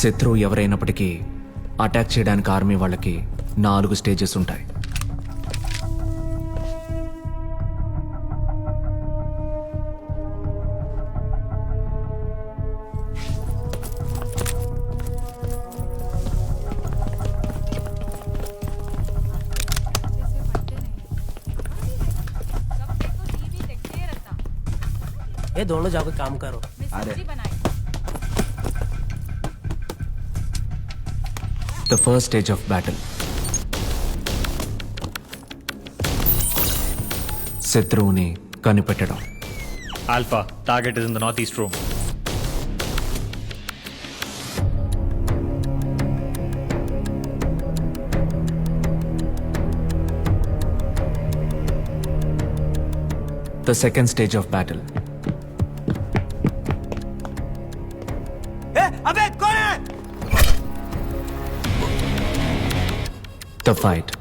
శత్రువు ఎవరైనప్పటికీ అటాక్ చేయడానికి ఆర్మీ వాళ్ళకి నాలుగు స్టేజెస్ ఉంటాయి जैसे पढ़ते नहीं कब देखो टीवी देखते रहता ये दोनों जाकर काम करो मैं the first stage of battle. శత్రువుని కనిపెట్టడం. Alpha, target is in the northeast room. The second stage of battle. The fight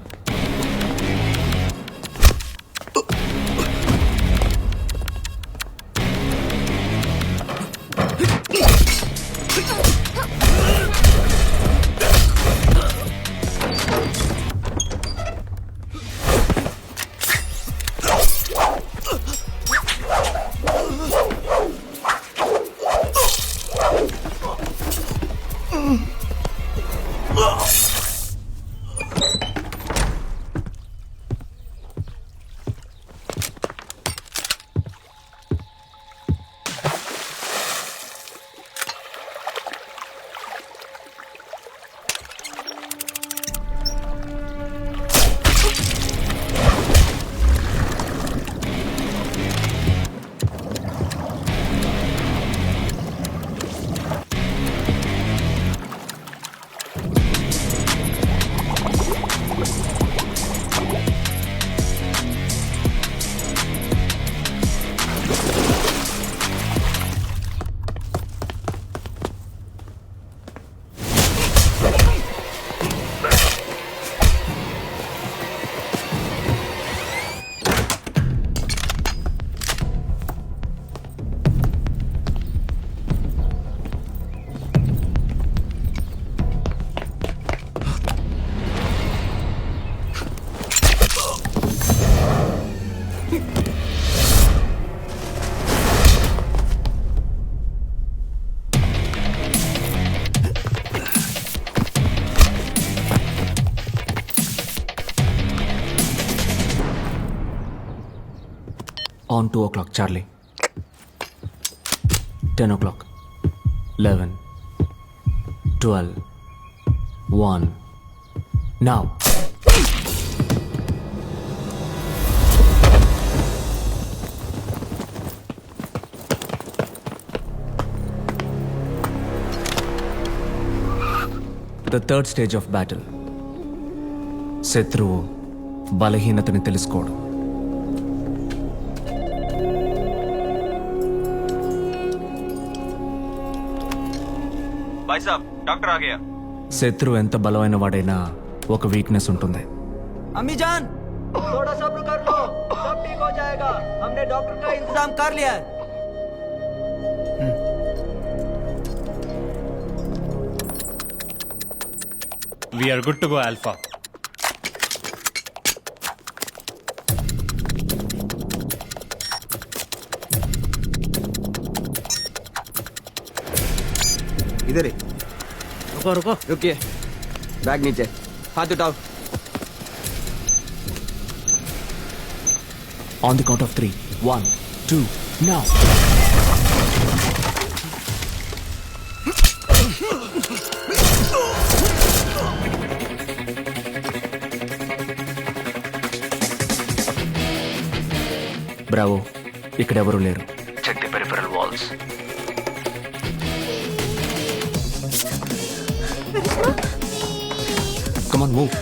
on two o'clock Charlie ten o'clock eleven twelve one నా the third stage of battle శత్రువు బలహీనతని తెలుసుకోవడం. भाई साहब doctor आ गया శత్రువు ఎంత బలమైన వాడైనా ఒక వీక్నెస్ ఉంటుంది अम्मी जान थोड़ा सब्र कर लो सब ठीक हो जाएगा हमने डॉक्टर का इंतजाम कर लिया है We are good to go, Alpha. इधर ही रुको रुको रुकिए बैग नीचे हाथ उठाओ on the count of three one two now bravo ఇక్కడెవరూ లేరు check the peripheral walls on, move.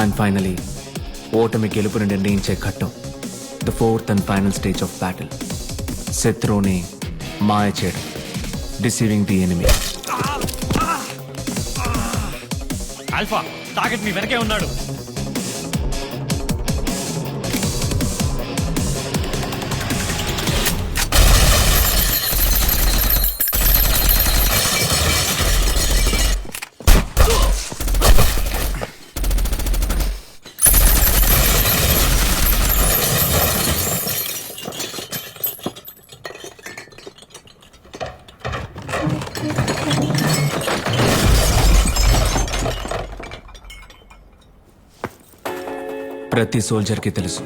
And finally ఓటమి గెలుపుని నిర్ణయించే ఘట్టం the fourth and final stage of battle శత్రువుని మాయ చేయడం deceiving the enemy alpha target మీ వెనకే ఉన్నాడు. ప్రతి సోల్జర్కి తెలుసు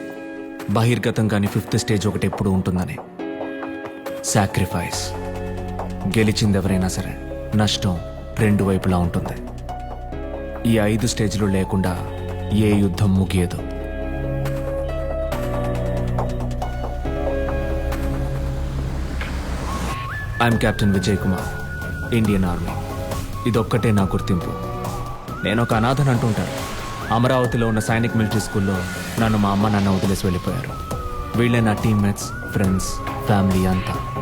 బహిర్గతం కానీ ఫిఫ్త్ స్టేజ్ ఒకటి ఎప్పుడు ఉంటుందని. సాక్రిఫైస్ గెలిచింది ఎవరైనా సరే నష్టం రెండు వైపులా ఉంటుంది. ఈ ఐదు స్టేజ్లు లేకుండా ఏ యుద్ధం ముగియదు. I'm captain Vijay Kumar Indian army. ఇదొక్కటే నా గుర్తింపు. నేను ఒక అనాథని అంటుంటాను. అమరావతిలో ఉన్న సైనిక్ మిలిటరీ స్కూల్లో నన్ను మా అమ్మ నాన్న వదిలేసి వెళ్ళిపోయారు. వీళ్ళే నా టీమ్మేట్స్ ఫ్రెండ్స్ ఫ్యామిలీ అంతా.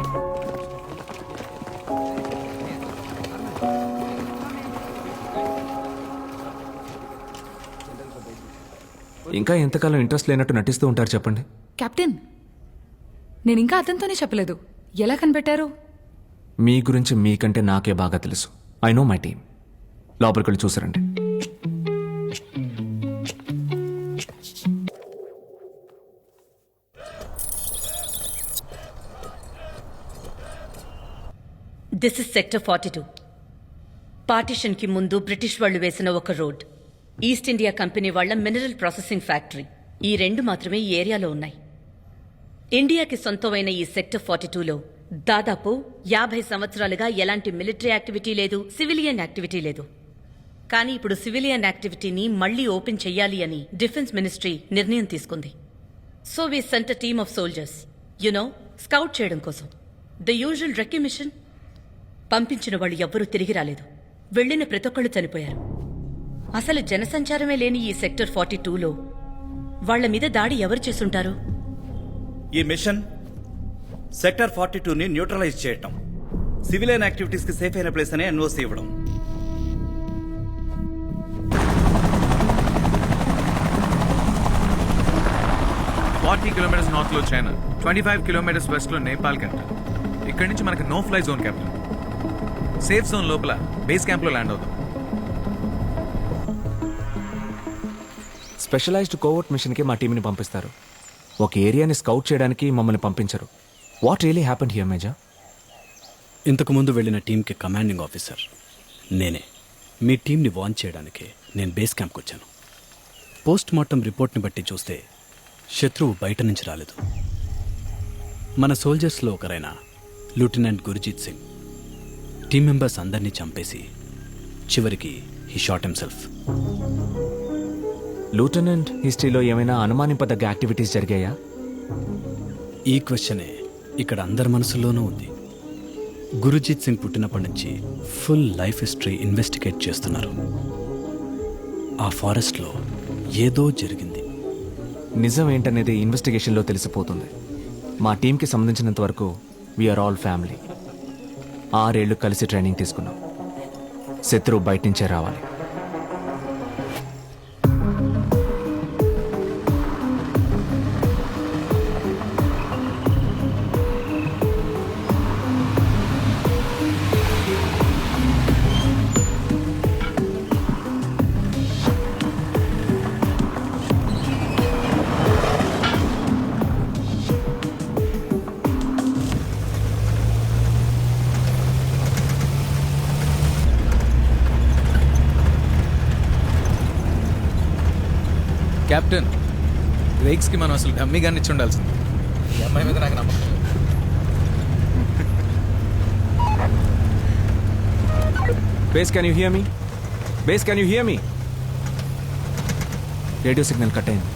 ఇంకా ఎంతకాలం ఇంట్రెస్ట్ లేనట్టు నటిస్తూ ఉంటారు చెప్పండి. కెప్టెన్ నేను ఇంకా అతనితోనే చెప్పలేదు. ఎలా కనిపెట్టారు? మీ గురించి మీకంటే నాకే బాగా తెలుసు. ఐ నో మై టీమ్ లోపలికి వెళ్ళి చూసారండి. This is sector forty two పార్టిషన్కి ముందు బ్రిటిష్ వాళ్ళు వేసిన ఒక రోడ్. ఈస్ట్ ఇండియా కంపెనీ వాళ్ళ మినరల్ ప్రాసెసింగ్ ఫ్యాక్టరీ ఈ రెండు మాత్రమే ఈ ఏరియాలో ఉన్నాయి. ఇండియాకి సొంతమైన ఈ సెక్టర్ ఫార్టీ టూలో దాదాపు యాభై సంవత్సరాలుగా ఎలాంటి మిలిటరీ యాక్టివిటీ లేదు సివిలియన్ యాక్టివిటీ లేదు. కానీ ఇప్పుడు సివిలియన్ యాక్టివిటీని మళ్ళీ ఓపెన్ చెయ్యాలి అని డిఫెన్స్ మినిస్ట్రీ నిర్ణయం తీసుకుంది. So we sent team of soldiers you know scout చేయడం కోసం. ద యూజువల్ రెక్యుమిషన్ పంపించిన వాళ్ళు ఎవ్వరూ తిరిగి రాలేదు. వెళ్ళిన ప్రతి ఒక్కళ్ళు చనిపోయారు. అసలు జనసంచారమే లేని ఈ సెక్టర్ ఫార్టీ టూలో వాళ్ళ మీద దాడి ఎవరు చేసుంటారు? ఈ మిషన్ సెక్టర్ ఫార్టీ టూని న్యూట్రలైజ్ చేయటం. సివిలియన్ యాక్టివిటీస్కి సేఫ్ అయిన ప్లేస్ అనే ఎన్ఓసి ఇవ్వడం. ఫార్టీ కిలోమీటర్స్ నార్త్లో చైనా ట్వంటీ ఫైవ్ కిలోమీటర్స్ వెస్ట్లో నేపాల్ క్యాపిటల్ ఇక్కడి నుంచి మనకి no fly zone capital safe zone లోపల బేస్ క్యాంప్లో ల్యాండ్ అవుతాం. స్పెషలైజ్డ్ కోవర్ట్ మిషన్కి మా టీంని పంపిస్తారు. ఒక ఏరియాని స్కౌట్ చేయడానికి మమ్మల్ని పంపించరు. వాట్ రియలీ హ్యాపెన్ హియర్ మేజా ఇంతకుముందు వెళ్ళిన టీంకి కమాండింగ్ ఆఫీసర్ నేనే. మీ టీంని వాన్ చేయడానికి నేను బేస్ క్యాంప్కి వచ్చాను. పోస్ట్ మార్టం రిపోర్ట్ని బట్టి చూస్తే శత్రువు బయట నుంచి రాలేదు. మన సోల్జర్స్లో ఒకరైన lieutenant Gurjeet Singh team members అందరినీ చంపేసి చివరికి హీ షాట్ హిమ్సెల్ఫ్ లూటెనెంట్ హిస్టరీలో ఏమైనా అనుమానింపదగ్గ యాక్టివిటీస్ జరిగాయా? ఈ క్వశ్చనే ఇక్కడ అందరి మనసుల్లోనూ ఉంది. గురుజీత్ సింగ్ పుట్టినప్పటి నుంచి ఫుల్ లైఫ్ హిస్టరీ ఇన్వెస్టిగేట్ చేస్తున్నారు. ఆ ఫారెస్ట్లో ఏదో జరిగింది. నిజం ఏంటనేది ఇన్వెస్టిగేషన్లో తెలిసిపోతుంది. మా టీంకి సంబంధించినంత వరకు వీఆర్ ఆల్ ఫ్యామిలీ ఆరేళ్ళు కలిసి ట్రైనింగ్ తీసుకున్నాం. శత్రువు బయట నుంచే రావాలి. కెప్టెన్ బ్రేక్స్కి మనం అసలు డమ్మీ గాని ఇచ్చి ఉండాల్సింది. ఈ అమ్మాయి మీద నాకు నమ్మకం లేదు. Base can you hear me base can you hear me radio signal cut అయింది.